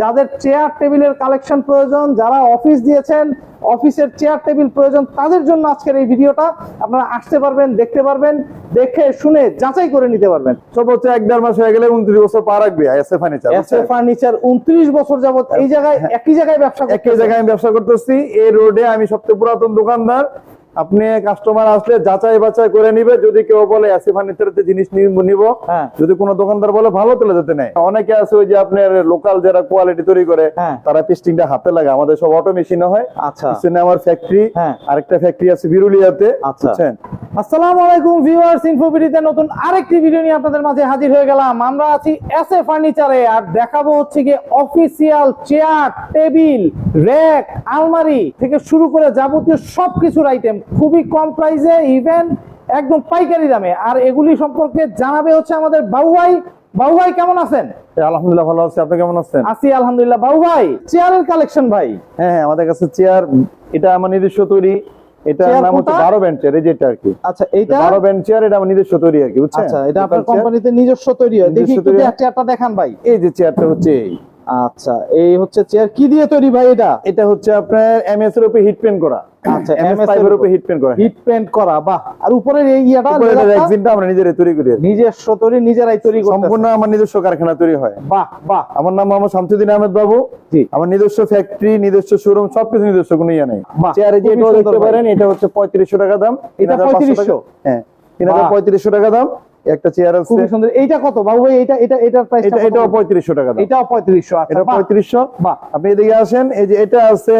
যাদের চেয়ার টেবিলের কালেকশন প্রয়োজন যারা অফিস দিয়েছেন অফিসের চেয়ার টেবিল প্রয়োজন তাদের জন্য আজকের এই ভিডিওটা আপনারা আসতে পারবেন দেখতে পারবেন দেখে শুনে যাচাই করে নিতে পারবেন। সব হচ্ছে এক দেড় মাস হয়ে গেলে উনত্রিশ বছর পা রাখবে ফার্নিচার এসএ ফার্নিচার উনত্রিশ বছর যাবত এই জায়গায় একই জায়গায় ব্যবসা একই জায়গায় আমি ব্যবসা করতেছি এই রোডে আমি সবচেয়ে পুরাতন দোকানদার আপনি কাস্টমার আসলে যাচাই বাছাই করে নিবে যদি কেউ বলে এসি ফার্নিচারের জিনিস নিব- নিব হ্যাঁ। যদি কোনো দোকানদার বলে ভালো তাহলে যেতে নেই অনেকে আছে ওই যে আপনার লোকাল যারা কোয়ালিটি তৈরি করে হ্যাঁ। তারা পিস্টিংটা হাতে লাগে আমাদের সব অটো মেশিনে হয় আচ্ছা আমার ফ্যাক্টরি। আরেকটা ফ্যাক্টরি আছে বিরুলিয়াতে আচ্ছা। আসসালামু আলাইকুম ভিউয়ার্স ইনফোবিডিতে নতুন আরেকটি ভিডিও নিয়ে আপনাদের মাঝে হাজির হয়ে গেলাম আমরা আছি এস এ ফার্নিচারে আর দেখাবো হচ্ছে গিয়ে অফিসিয়াল চেয়ার টেবিল র্যাক আলমারি থেকে শুরু করে যাবতীয় সবকিছুর আইটেম খুবই কম প্রাইসে ইভেন একদম পাইকারি দামে। আর এগুলি সম্পর্কে জানাবে হচ্ছে আমাদের বাবু ভাই বাবু ভাই কেমন আছেন? আলহামদুলিল্লাহ ভালো আছে। আপনি কেমন আছেন? আছি আলহামদুলিল্লাহ। বাবু ভাই চেয়ারের কালেকশন ভাই। হ্যাঁ হ্যাঁ আমাদের কাছে চেয়ার এটা আমার নিজস্ব তৈরি। এটা নাম হচ্ছে কোনটা? বারো ব্যান্ড চেয়ার যেটা আর কি। আচ্ছা ব্যান্ড চেয়ার এটা আমার নিজস্ব তৈরি আর কি বুঝছেন? আচ্ছা এটা আপনার। কোম্পানিতে নিজস্ব তৈরি হয়। দেখি একটু চেয়ারটা দেখান ভাই। এই যে চেয়ারটা হচ্ছে এই। আচ্ছা এই হচ্ছে চেয়ার। কি দিয়ে তৈরি ভাই এটা? এটা হচ্ছে আপনার এমএস এর উপরে হিট পেন করা। আচ্ছা, এমএস ফাইবার উপরে হিট পেন করা। হিট পেন্ট করা বাহ। আর উপরের এই ইয়াটা উপরে এটা লেদারটা রেক্সিনটা আমরা নিজেরাই তৈরি করি নিজস্ব তৈরি নিজেরাই তৈরি করতেছে সম্পূর্ণ আমার নিজস্ব কারখানা তৈরি হয়। বাহ বাহ। আমার নাম মোহাম্মদ শামসুদ্দিন আহমেদ বাবু। জি। আমার নিজস্ব ফ্যাক্টরি নিজস্ব শোরুম সবকিছু নিজস্ব কোনো ইয়ে নেই। চেয়ারে যে খুবই দেখতে পারেন এটা হচ্ছে পঁয়ত্রিশশো টাকা দাম। এটা 3500 টাকা। 3500 হ্যাঁ টাকা দাম। একটা চেয়ার আছে। খুব সুন্দর। এইটা কত? বাবু ভাই এটা এটা এটার প্রাইস এটা এটাও পঁয়ত্রিশশো টাকা দাম। এটাও পঁয়ত্রিশশো আচ্ছা এটা বাহ, পঁয়ত্রিশশো। বাহ। আপনি এদিকে আসেন এই যে এটা আছে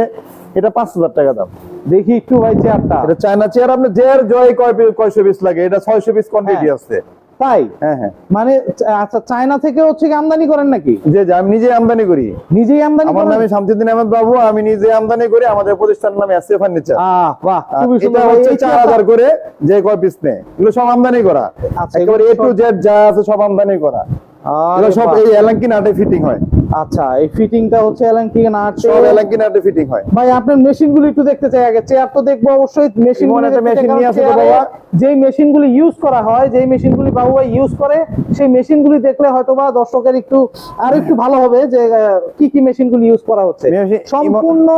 এটা পাঁচ হাজার টাকা দাম। দেখি একটু ভাই চেয়ারটা এটা চায়না চেয়ার আপনি জের জয় কয় কয়শো পিস লাগে এটা ছয়শো পিস কোয়ান্টিটি। আছে। তাই? হ্যাঁ হ্যাঁ। মানে আচ্ছা চায়না থেকে হচ্ছে আমদানি করেন নাকি? যে আমি নিজে আমদানি করি। নিজেই আমদানি আমার নামে শামসুদ্দিন আহমেদ বাবু আমি নিজে আমদানি করি আমাদের প্রতিষ্ঠানের নামে এসএ ফার্নিচার। আহ বাহ খুবই সুন্দর। হচ্ছে এই চার চেয়ারটা- হাজার করে যে কয় পিস নেয় এগুলো সব আমদানি করা। আচ্ছা, একেবারে এ টু সব- জেড যা আছে সব আমদানি করা। আরে এগুলো সব বাহ। এই এলাঙ্কি নাটে ফিটিং হয়। আচ্ছা এই ফিটিংটা হচ্ছে এলাঙ্কি না সব এলাঙ্কি নাটে ফিটিং হয়। ভাই আপনার মেশিনগুলো একটু দেখতে চাই আগে। চেয়ার তো দেখব অবশ্যই মেশিন একটা নিয়ে আসো বাবা। যেই মেশিন গুলি ইউজ করা হয় যেই মেশিন গুলি বাবু ভাই ইউজ করে সেই মেশিন গুলি দেখলে হয়তো বা দর্শকের একটু আর একটু ভালো হবে যে কি কি মেশিন গুলি ইউজ করা হচ্ছে। সম্পূর্ণ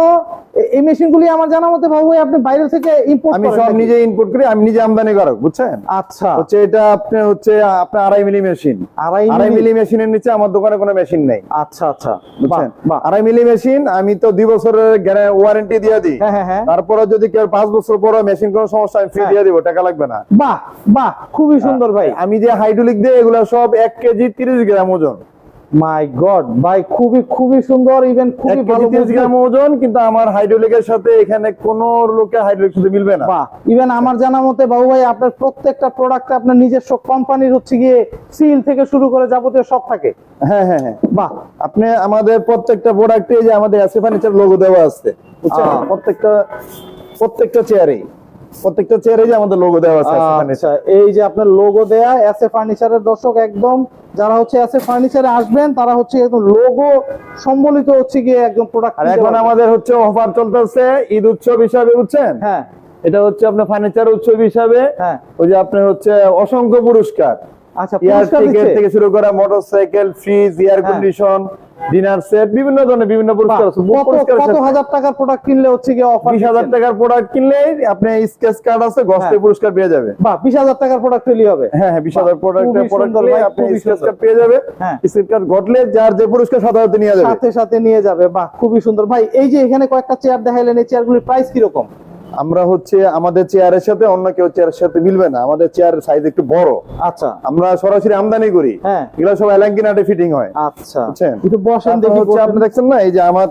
এই মেশিন গুলি আমার জানা মতে বাবু আপনি বাইরে থেকে ইম্পোর্ট আমি সব নিজে ইনপুট করি আমি নিজে আমদানি করক বুঝছেন? আচ্ছা। হচ্ছে এটা আপনি হচ্ছে আপনার আড়াই মিলি মেশিন। আড়াই আড়াই মিলি? মেশিনের নিচে আমার দোকানে কোনো মেশিন নেই। আচ্ছা আচ্ছা। বুঝছেন। আড়াই মিলি মেশিন আমি তো দুই বছরের ওয়ারেন্টি দিয়ে দিই। হ্যাঁ হ্যাঁ হ্যাঁ। তারপরে যদি কেউ পাঁচ বছর পরে মেশিন কোনো সমস্যা আমি ফ্রি। দিয়ে দিব টাকা লাগবে না। বাহ বাহ খুবই সুন্দর ভাই। আমি যে হাইড্রোলিক দিয়ে এগুলো সব এক কেজি তিরিশ গ্রাম ওজন। মাই গড ভাই খুবই খুবই সুন্দর ইভেন খুবই ভালো গ্রাম ওজন কিন্তু আমার হাইড্রোলিকের সাথে এখানে কোন লোকে হাইড্রোলিক সাথে মিলবে না। ইভেন আমার জানা মতে বাবু ভাই আপনার প্রত্যেকটা প্রোডাক্টে আপনার নিজস্ব কোম্পানির হচ্ছে গিয়ে সিল থেকে শুরু করে যাবতীয় সব থাকে। হ্যাঁ হ্যাঁ হ্যাঁ। বাহ। আপনি আমাদের প্রত্যেকটা প্রোডাক্টে যে আমাদের এসি ফার্নিচার লোগো দেওয়া আছে প্রত্যেকটা প্রত্যেকটা চেয়ারে প্রত্যেকটা চেয়ারে যে আমাদের লোগো দেওয়া আছে আচ্ছা এই যে আপনার লোগো দেয়া এসএ ফার্নিচারের দর্শক একদম যারা হচ্ছে এসএ ফার্নিচারে আসবেন তারা হচ্ছে একদম লোগো সম্বলিত হচ্ছে গিয়ে একদম প্রোডাক্ট আর এখন আমাদের হচ্ছে অফার চলতেছে ঈদ উৎসব হিসাবে বুঝছেন? হ্যাঁ। এটা হচ্ছে আপনার ফার্নিচার উৎসব হিসাবে। হ্যাঁ। ওই যে আপনার হচ্ছে অসংখ্য পুরস্কার। আচ্ছা পুরস্কার থেকে শুরু করা motorcycle fridge air. Condition dinner set বিভিন্ন ধরনের বিভিন্ন পুরস্কার আছে কত হাজার টাকার প্রোডাক্ট কিনলে হচ্ছে গিয়ে অফার বিশ হাজার টাকার প্রোডাক্ট কিনলে আপনি স্কেচ কার্ড আছে গস্তে হ্যাঁ। পুরস্কার পেয়ে যাবে। বাহ বিশ হাজার টাকার প্রোডাক্ট পেলি হবে। হ্যাঁ হ্যাঁ বিশ হাজার প্রোডাক্ট খুবই প্রোডাক্ট সুন্দর আপনি স্কেচ কার্ড পেয়ে যাবে। হ্যাঁ। স্কেচ কার্ড ঘটলে যার যে পুরস্কার সাথে নিয়ে যাবে। সাথে সাথে নিয়ে যাবে বাহ খুবই সুন্দর। ভাই এই যে এখানে কয়েকটা চেয়ার দেখাইলেন এই চেয়ারগুলির প্রাইস কীরকম? আমরা হচ্ছে আমাদের চেয়ারের সাথে অন্য কেউ চেয়ারের সাথে মিলবে না। আমাদের চেয়ারের সাইজ একটু বড়। আচ্ছা। আমরা সরাসরি আমদানি করি। হ্যাঁ। এগুলো সব এলাঙ্কি নাটে ফিটিং হয়। আচ্ছা। বুঝছেন? একটু বসেন দেখি আপনি দেখছেন না এই যে আমার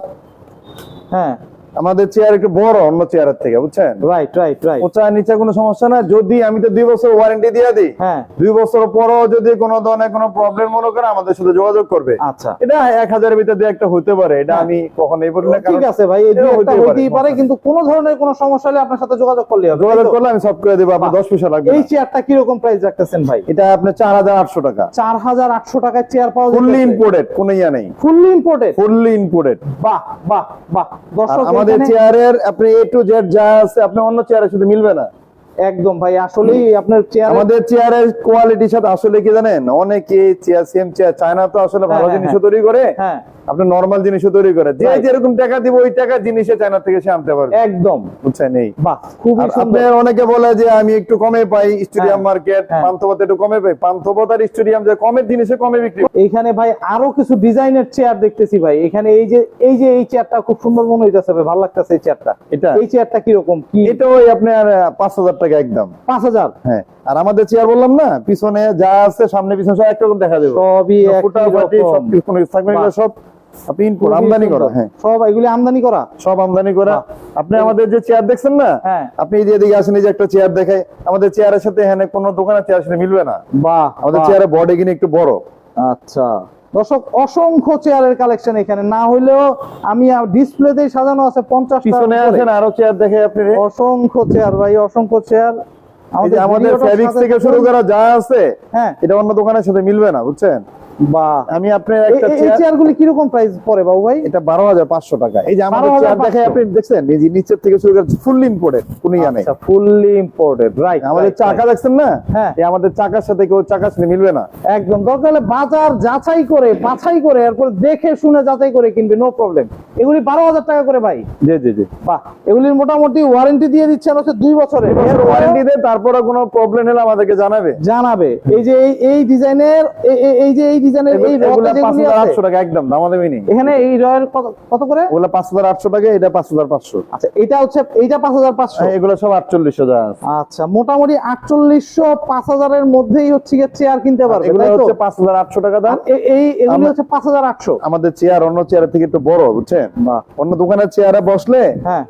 হ্যাঁ। আমাদের চেয়ার একটু বড় অন্য চেয়ারের থেকে বুঝছেন? রাইট রাইট রাইট উঁচা নিচে কোনো সমস্যা না যদি আমি তো দুই বছর ওয়ারেন্টি দিয়ে দিই হ্যাঁ। দুই বছর পরও যদি কোনো ধরনের কোনো প্রবলেম মনে করে আমাদের সাথে যোগাযোগ করবে। আচ্ছা। এটা এক হাজারের ভিতরে দিয়ে একটা হতে পারে এটা হ্যাঁ। আমি কখন এই বলি না ঠিক আছে ভাই এই দুই হতেই পারে, কিন্তু কোনো ধরনের কোনো সমস্যা হলে আপনার সাথে যোগাযোগ করলে হবে যোগাযোগ করলে আমি সব করে দেবো আপনার বাহ। দশ পয়সা লাগবে এই। চেয়ারটা কীরকম প্রাইস রাখতেছেন ভাই? এটা হাজার আটশো টাকা। চার হাজার আটশো টাকায় চেয়ার পাওয়া যায় ফুললি ইম্পোর্টেড কোনো ইয়া নেই। ফুললি ইম্পোর্টেড ফুললি ইম্পোর্টেড বাহ বাহ বাহ। দর্শক আমাদের চেয়ারের আপনি এ টু জেড যা আছে আপনি অন্য চেয়ারের সাথে মিলবে না। একদম ভাই আসলেই আপনার চেয়ার আমাদের চেয়ারের কোয়ালিটির সাথে আসলে কি জানেন? অনেকে চেয়ার সেম চেয়ার চায়না তো আসলে ভালো হ্যাঁ, জিনিস হ্যাঁ। তৈরি করে। হ্যাঁ। আপনার নরমাল জিনিসও তৈরি করে। যে. যেরকম টাকা দিব ওই টাকা জিনিসে চায়না থেকে সে আনতে পারবে। একদম। বুঝছেন এই? বাহ খুবই সুন্দর। অনেকে বলে যে আমি একটু কমে পাই স্টেডিয়াম মার্কেট হ্যাঁ। একটু কমে পাই। পান্থপথ আর স্টেডিয়াম যে কমের জিনিসে কমে বিক্রি করে। এইখানে ভাই আরও কিছু ডিজাইনের চেয়ার দেখতেছি ভাই। এখানে এই যে এই যে এই চেয়ারটা খুব সুন্দর মনে হইতেছে ভাই ভালো লাগতেছে এই চেয়ারটা এটা? এই চেয়ারটা কীরকম? কি? এটা ওই আপনার পাঁচ হাজার টাকা একদম। পাঁচ হাজার? হ্যাঁ। আর আমাদের চেয়ার বললাম না পিছনে যা আছে সামনে পিছনে সব একরকম দেখা যাবে সবই ফুটাফাটি সব কিছু কোনো থাকবে। সব আপনি ইনপুট আমদানি করা হ্যাঁ। সব এগুলি আমদানি করা। সব আমদানি করা। আপনি আমাদের যে চেয়ার দেখছেন না হ্যাঁ। আপনি এই যে আসেন এই যে একটা চেয়ার দেখায় আমাদের চেয়ারের সাথে হ্যাঁ কোনো দোকানের চেয়ার সাথে মিলবে না। বাহ আমাদের বাহ। বডি কিনে একটু বড়। আচ্ছা। দর্শক অসংখ্য চেয়ারের কালেকশন এখানে। না হইলেও আমি ডিসপ্লেতে সাজানো আছে পঞ্চাশ পিছনে আছেন আরও চেয়ার দেখে আপনি অসংখ্য চেয়ার ভাই অসংখ্য চেয়ার আমাদের ফেব্রিক্স থেকে শুরু করা যা আছে হ্যাঁ। এটা অন্য দোকানের সাথে মিলবে না বুঝছেন? আমি আপনার একটা প্রাইস পড়ে বাবু ভাই? এটা টাকা। এই যে আমাদের চেয়ার দেখে আপনি দেখছেন? এই যে নিচের থেকে শুরু করে ফুল ইম্পোর্টেড কোনো ইয়া নেই। আচ্ছা ফুললি ইম্পোর্টেড রাইট আমাদের চাকা দেখছেন না? হ্যাঁ। এই আমাদের চাকার সাথে কেউ চাকার সাথে মিলবে না। একদম। দরকার হলে বাজার যাচাই করে বাছাই করে এরপর দেখে শুনে যাচাই করে কিনবে নো প্রবলেম এগুলি বারো হাজার টাকা করে ভাই। জি জি জি। বাহ এগুলির মোটামুটি ওয়ারেন্টি দিয়ে দিচ্ছেন হচ্ছে দুই বছরের ওয়ারেন্টি দেয় তারপরে কোনো প্রবলেম হলে আমাদেরকে জানাবে। জানাবে। এই যে এই এই ডিজাইনের এই যে এই ডিজাইনের এই এগুলো রড পাঁচ হাজার আটশো টাকা একদম দামাদামি নেই। এখানে এই রয়ের কত কত করে? ওগুলো পাঁচ হাজার আটশো টাকা এটা পাঁচ হাজার পাঁচশো। আচ্ছা এটা হচ্ছে এইটা পাঁচ হাজার পাঁচশো। এগুলো সব আটচল্লিশশো টাকা আচ্ছা মোটামুটি মধ্যেই হচ্ছে গিয়ে চেয়ার কিনতে পারবে এগুলো হচ্ছে টাকা দাম। এই এগুলি হচ্ছে আমাদের চেয়ার অন্য চেয়ারের থেকে একটু বড় বুঝছেন? অন্য দোকানের চেয়ারে বসলে হ্যাঁ।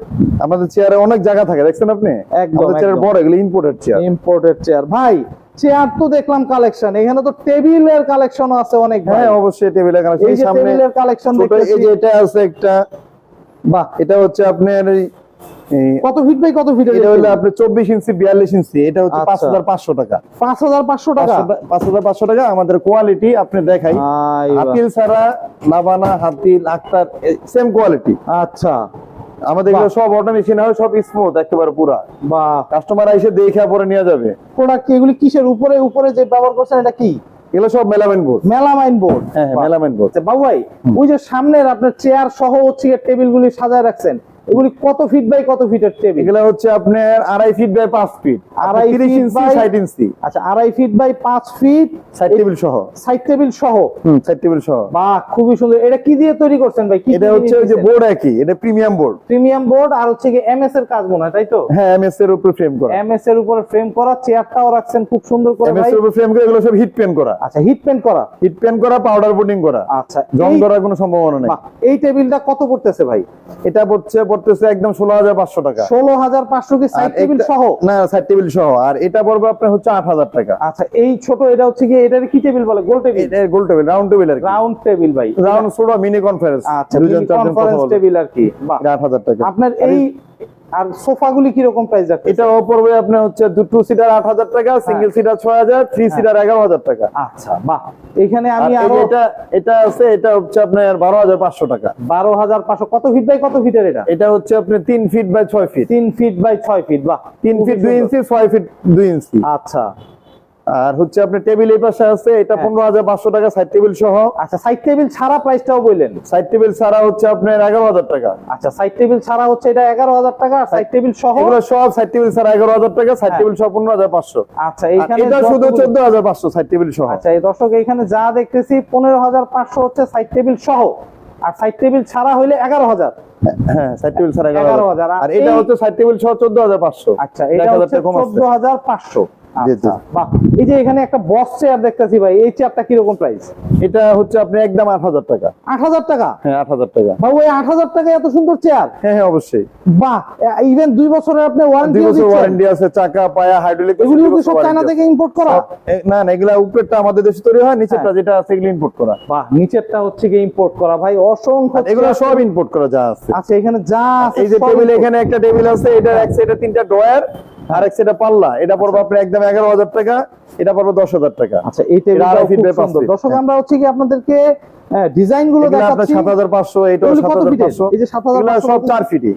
আমাদের চেয়ারে অনেক জায়গা থাকে দেখছেন আপনি? একদম, একদম। বড় এগুলো ইম্পোর্টেড চেয়ার ইম্পোর্টেড চেয়ার ভাই চেয়ার তো দেখলাম কালেকশন এখানে তো টেবিলের কালেকশন আছে অনেক হ্যাঁ অবশ্যই টেবিলের কারণ এই সামনে টেবিলের কালেকশন ছোট এই যে এটা আছে একটা। বাহ। এটা হচ্ছে আপনার কত ফিট বাই কত ফিট এটা হলো আপনার চব্বিশ ইঞ্চি বিয়াল্লিশ ইঞ্চি। এটা হচ্ছে আচ্ছা। পাঁচ হাজার পাঁচশো টাকা। পাঁচ হাজার পাঁচশো টাকা? পাঁচ হাজার পাঁচশো টাকা আমাদের কোয়ালিটি আপনি দেখাই। হাতিল ছাড়া লাবানা হাতিল আক্তার সেম কোয়ালিটি আচ্ছা। আমাদের এগুলো সব অটো মেশিন হয় সব স্মুথ একেবারে পুরা। বা কাস্টমার এসে দেখে পরে নিয়ে যাবে। প্রোডাক্ট এগুলি কিসের? উপরে উপরে যে ব্যবহার করছেন এটা কি? এগুলো সব বোর্ড মেলামাইন বোর্ড হ্যাঁ হ্যাঁ বোর্ড আচ্ছা বাবু ভাই ওই যে সামনের আপনার চেয়ার সহ হচ্ছে টেবিল গুলি সাজায় রাখছেন এগুলি কত ফিট বাই কত ফিটের টেবিল এগুলো হচ্ছে আপনার আড়াই ফিট বাই পাঁচ ফিট আড়াই তিরিশ ইঞ্চি ষাট ইঞ্চি আচ্ছা আড়াই ফিট বাই পাঁচ ফিট সাইড টেবিল সহ। সাইড টেবিল সহ? হুম সাইড টেবিল সহ। বাহ খুবই সুন্দর। এটা কি দিয়ে তৈরি করছেন ভাই? এটা হচ্ছে ওই যে বোর্ড একই এটা প্রিমিয়াম বোর্ড প্রিমিয়াম বোর্ড আর হচ্ছে কি এমএস এর কাজ মনে হয় তাই তো? হ্যাঁ এমএস এর উপর ফ্রেম করা। এমএস এর উপরে ফ্রেম করা চেয়ারটাও রাখছেন খুব সুন্দর করে এমএস এর উপর ফ্রেম করে এগুলো সব হিট পেন করা। আচ্ছা হিট পেন্ট করা? হিট পেন করা পাউডার বোর্ডিং করা। আচ্ছা জং করার কোনো সম্ভাবনা নেই। এই টেবিলটা কত পড়তেছে ভাই? এটা পড়ছে পড়তেছে একদম ষোলো হাজার পাঁচশো টাকা। ষোলো হাজার পাঁচশো কি সাইড টেবিল সহ? না সাইড টেবিল সহ। আর এটা পড়বে আপনার হচ্ছে আট হাজার টাকা। আচ্ছা এই ছোট এটা হচ্ছে কি এটার কি টেবিল বলে? গোল টেবিল গোল টেবিল রাউন্ড টেবিল আর কি। রাউন্ড টেবিল ভাই। রাউন্ড ছোট মিনি কনফারেন্স আচ্ছা দুজন চারজন কথা টেবিল আর কি। বাহ। আট হাজার টাকা। আপনার এই আর সোফাগুলি কীরকম প্রাইস এটা পড়বে আপনার হচ্ছে টু সিটার আট হাজার টাকা হ্যাঁ। সিঙ্গেল সিটার ছয় হাজার থ্রি সিটার এগারো হাজার টাকা। আচ্ছা বাহ। এখানে আমি আরও এটা এটা আছে এটা হচ্ছে আপনার বারো হাজার পাঁচশো টাকা। বারো হাজার পাঁচশো। কত ফিট বাই কত ফিটের এটা? এটা হচ্ছে আপনার তিন ফিট বাই ছয় ফিট তিন ফিট বাই ছয় ফিট বাহ। তিন ফিট দুই ইঞ্চি ছয় ফিট দুই ইঞ্চি আচ্ছা। আর হচ্ছে আপনার টেবিল এই পাশে আছে এটা হ্যাঁ। পনেরো হাজার পাঁচশো টাকা সাইড টেবিল সহ আচ্ছা সাইড টেবিল ছাড়া প্রাইসটাও বললেন সাইড টেবিল ছাড়া হচ্ছে আপনার এগারো হাজার টাকা আচ্ছা সাইড টেবিল ছাড়া হচ্ছে এটা এগারো হাজার টাকা সাইড টেবিল সহ এগুলো সব সাইড টেবিল ছাড়া এগারো হাজার টাকা সাইড হ্যাঁ। টেবিল সহ পনেরো হাজার পাঁচশো আচ্ছা এইখানে এটা শুধু চোদ্দ হাজার পাঁচশো সাইড টেবিল সহ আচ্ছা এই দর্শক এখানে যা দেখতেছি পনেরো হাজার পাঁচশো হচ্ছে সাইড টেবিল সহ আর সাইড টেবিল ছাড়া হইলে এগারো হাজার হ্যাঁ সাইড টেবিল ছাড়া এগারো হাজার আর এটা হচ্ছে সাইড টেবিল সহ চোদ্দ হাজার পাঁচশো আচ্ছা এটা হচ্ছে চোদ্দ হাজার পাঁচশো। আচ্ছা এই যে এখানে একটা বক্স চেয়ার দেখতেছি ভাই এই চেয়ারটা কীরকম প্রাইস এটা হচ্ছে আপনি একদম আট হাজার টাকা। আট হাজার টাকা? হ্যাঁ আট হাজার টাকা। এই আট হাজার টাকা এত সুন্দর চেয়ার হ্যাঁ হ্যাঁ অবশ্যই। বাহ ইভেন দুই বছরের আপনি দুই বছর ওয়ারেন্টি আছে চাকা পায়া হাইড্রোলিক এগুলো কি সব চায়না থেকে ইম্পোর্ট করা? না না এগুলা উপরেরটা আমাদের দেশে তৈরি হয় নিচেরটা হ্যাঁ। যেটা আছে এগুলো ইম্পোর্ট করা। বাহ নিচেরটা হচ্ছে কি ইম্পোর্ট করা। ভাই অসংখ্য এগুলো সব ইম্পোর্ট করা যা আছে। আচ্ছা এখানে যা আছে এই যে টেবিল এখানে একটা টেবিল আছে এটার এক সাইডে তিনটা ড্রয়ার আর এক সাইডে পাল্লা এটা পড়বে আচ্ছা। আপনার একদম এগারো হাজার টাকা এটা পড়বে দশ হাজার টাকা। আচ্ছা এই টেবিলটা। দর্শক। আমরা হচ্ছে কি আপনাদেরকে ডিজাইনগুলো দেখাচ্ছি। সাত হাজার পাঁচশো এটাও সাত হাজার পাঁচশো। এই যে 7,500 এগুলো সব কত চার ফিটই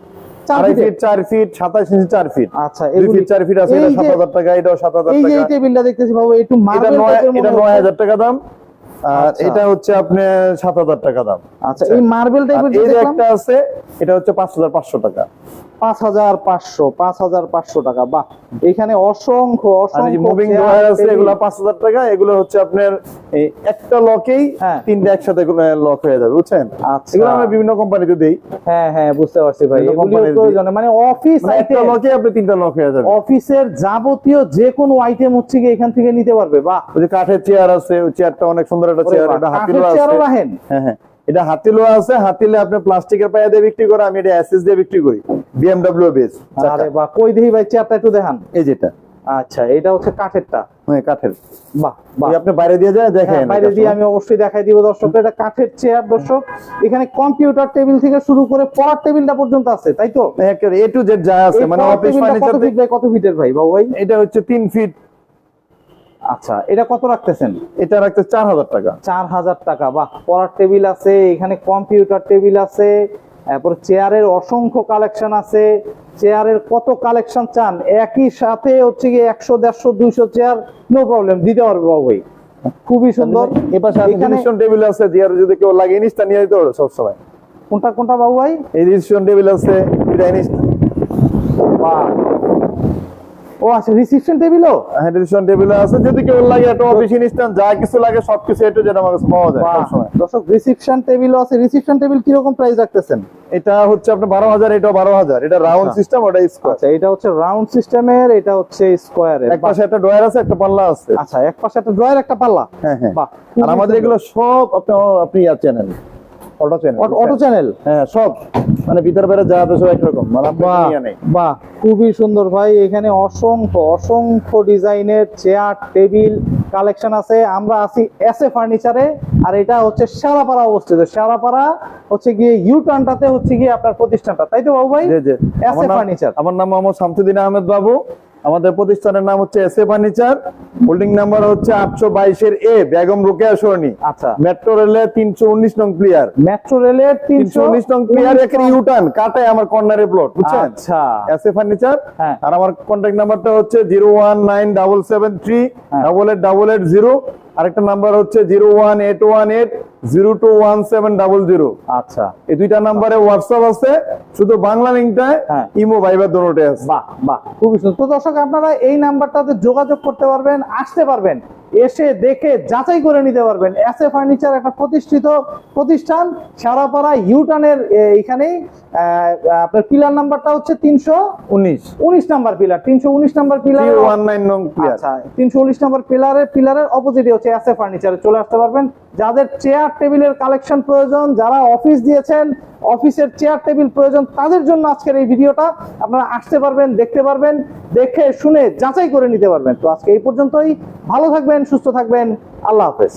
চার ফিট চার ফিট সাতাশ ইঞ্চি চার ফিট আচ্ছা দুই ফিট চার ফিট আছে এটা সাত হাজার টাকা এটাও এই যে টেবিলটা দেখতেছি বাবু একটু মার্বেল এটা মনে নয় হচ্ছে হাজার টাকা দাম। আর আচ্ছা। এটা হচ্ছে সাত হাজার টাকা দাম। আচ্ছা এই মার্বেল টাইপের যে একটা আছে এটা হচ্ছে পাঁচ হাজার পাঁচশো টাকা। পাঁচ হাজার পাঁচশো পাঁচ হাজার পাঁচশো টাকা। বাহ এখানে অসংখ্য আর এই যে অসংখ্য মুভিং ড্রয়ার আছে এগুলো পাঁচ হাজার টাকা এগুলো হচ্ছে আপনার একটা লকেই হ্যাঁ। একসাথে লক হয়ে যাবে বুঝছেন? আচ্ছা। এগুলো আমরা বিভিন্ন কোম্পানিতে দিই। হ্যাঁ হ্যাঁ বুঝতে পারছি ভাই। প্রয়োজন। মানে অফিস মানে একটা লকে আপনি তিনটা লক হয়ে যাবে। অফিসের যাবতীয় যে কোনো আইটেম হচ্ছে কি এখান থেকে নিতে পারবে। বাহ। ওই যে কাঠের চেয়ার আছে ওই চেয়ারটা অনেক সুন্দর একটা চেয়ার এটা কাঠের চেয়ারও রাখেন। হ্যাঁ হ্যাঁ। এটা হাতিলো আছে হাতিলে আপনি প্লাস্টিকের পায়া দিয়ে বিক্রি করে আমি এটা এসএস দিয়ে বিক্রি করি। বিএমডব্লিউ বেস আরে বাহ কই দেখি ভাই চেয়ারটা একটু দেখান। এই যেটা। আচ্ছা এটা হচ্ছে কাঠেরটা। হ্যাঁ কাঠের। বাহ বাহ। আপনি বাইরে দিয়ে যায় দেখেন হ্যাঁ, বাইরে দিয়ে আমি অবশ্যই দেখাই দিব দর্শক এটা কাঠের চেয়ার দর্শক। এখানে কম্পিউটার টেবিল থেকে শুরু করে পড়ার টেবিলটা পর্যন্ত আছে তাই তো? এ টু জেড যা আছে মানে অফিস টেবিলটা কত ফিট বাই কত ফিটের ভাই বাবু ভাই? এটা হচ্ছে তিন ফিট আচ্ছা এটা কত রাখতেছেন? এটা রাখতে চার হাজার টাকা। চার হাজার টাকা বাহ পড়ার টেবিল আছে এখানে কম্পিউটার টেবিল আছে তারপর চেয়ারের অসংখ্য কালেকশন আছে চেয়ারের কত কালেকশন চান? একই সাথে হচ্ছে কি একশো দেড়শো দুইশো চেয়ার নো প্রবলেম দিতে পারবে বাবু ভাই খুবই সুন্দর। এবার টেবিল আছে আর যদি কেউ লাগে জিনিসটা নিয়ে যেতে পারে সবসময়। কোনটা কোনটা বাবু ভাই এই টেবিল আছে এটা বাহ। ও আচ্ছা রিসিপশন টেবিলও হ্যাঁ টেবিল আছে। যদি কেউ লাগে একটা অফিস জিনিসটা যা কিছু লাগে সবকিছু এটু যেটা আমার কাছে পাওয়া যায় সবসময়। দর্শক রিসিপশন টেবিলও আছে। রিসিপশন টেবিল কীরকম প্রাইস রাখতেছেন? এটা হচ্ছে আপনার বারো হাজার এটা বারো হাজার। এটা রাউন্ড আচ্ছা। সিস্টেম ওটা স্কোয়ার আচ্ছা এটা হচ্ছে রাউন্ড সিস্টেমের এটা হচ্ছে স্কোয়ারের এক পাশে একটা ড্রয়ার আছে একটা পাল্লা আছে। আচ্ছা এক পাশে একটা ড্রয়ার একটা পাল্লা। হ্যাঁ হ্যাঁ। আর আমাদের এগুলো সব আপনি আপনি channel auto channel auto channel হ্যাঁ সব। মানে ভিতর বাইরে যা আছে সব একরকম মানে বাহ খুবই সুন্দর ভাই। এখানে অসংখ্য অসংখ্য ডিজাইনের চেয়ার টেবিল কালেকশন আছে। আমরা আছি এস এ ফার্নিচারে আর এটা হচ্ছে সারাপাড়া অবস্থিত। সারাপাড়া হচ্ছে গিয়ে ইউ টার্নটাতে হচ্ছে গিয়ে আপনার প্রতিষ্ঠানটা। তাই তো বাবু ভাই? এস এ ফার্নিচার আমার নাম মোহাম্মদ শামসুদ্দিন আহমেদ বাবু। আমাদের প্রতিষ্ঠানের নাম হচ্ছে S A furniture holding number হচ্ছে আটশো বাইশের এ বেগম রোকেয়া সরণি। আচ্ছা। মেট্রো রেলের তিনশো উনিশ নং ক্লিয়ার মেট্রো রেলের তিনশো উনিশ নং প্লেয়ার এখানে ইউটার্ন কাটায় আমার কর্নারে প্লট বুঝছেন? আচ্ছা। এস এ ফার্নিচার হ্যাঁ। আর আমার কন্ট্যাক্ট নাম্বারটা হচ্ছে zero one nine double seven three. Double eight double eight zero আরেকটা নাম্বার হচ্ছে zero one eight one eight zero two one seven double zero. আচ্ছা। এই দুইটা নাম্বারে হোয়াটসঅ্যাপ আছে শুধু বাংলা লিঙ্কটায় হ্যাঁ। ইমো ভাইবার দোনোটাই আছে। বাহ বাহ খুবই সুন্দর। তো দর্শক আপনারা এই নাম্বারটাতে যোগাযোগ করতে পারবেন আসতে পারবেন। এসে দেখে যাচাই করে নিতে পারবেন। এস এ ফার্নিচার একটা প্রতিষ্ঠিত প্রতিষ্ঠান সারাপাড়া ইউটানের এখানেই আহ, আপনার পিলার নাম্বারটা হচ্ছে তিনশো উনিশ। উনিশ নাম্বার পিলার তিনশো উনিশ নাম্বার পিলার ওয়ান নাইন আচ্ছা তিনশো উনিশ নাম্বার পিলারের পিলারের অপোজিটে হচ্ছে এস এ ফার্নিচারে চলে আসতে পারবেন। যাদের চেয়ার টেবিলের কালেকশন প্রয়োজন, যারা অফিস দিয়েছেন অফিসের চেয়ার টেবিল প্রয়োজন, তাদের জন্য আজকের এই ভিডিওটা আপনারা আসতে পারবেন, দেখতে পারবেন, দেখে শুনে যাচাই করে নিতে পারবেন। তো আজকে এই পর্যন্তই। ভালো থাকবেন, সুস্থ থাকবেন। আল্লাহ হাফেজ।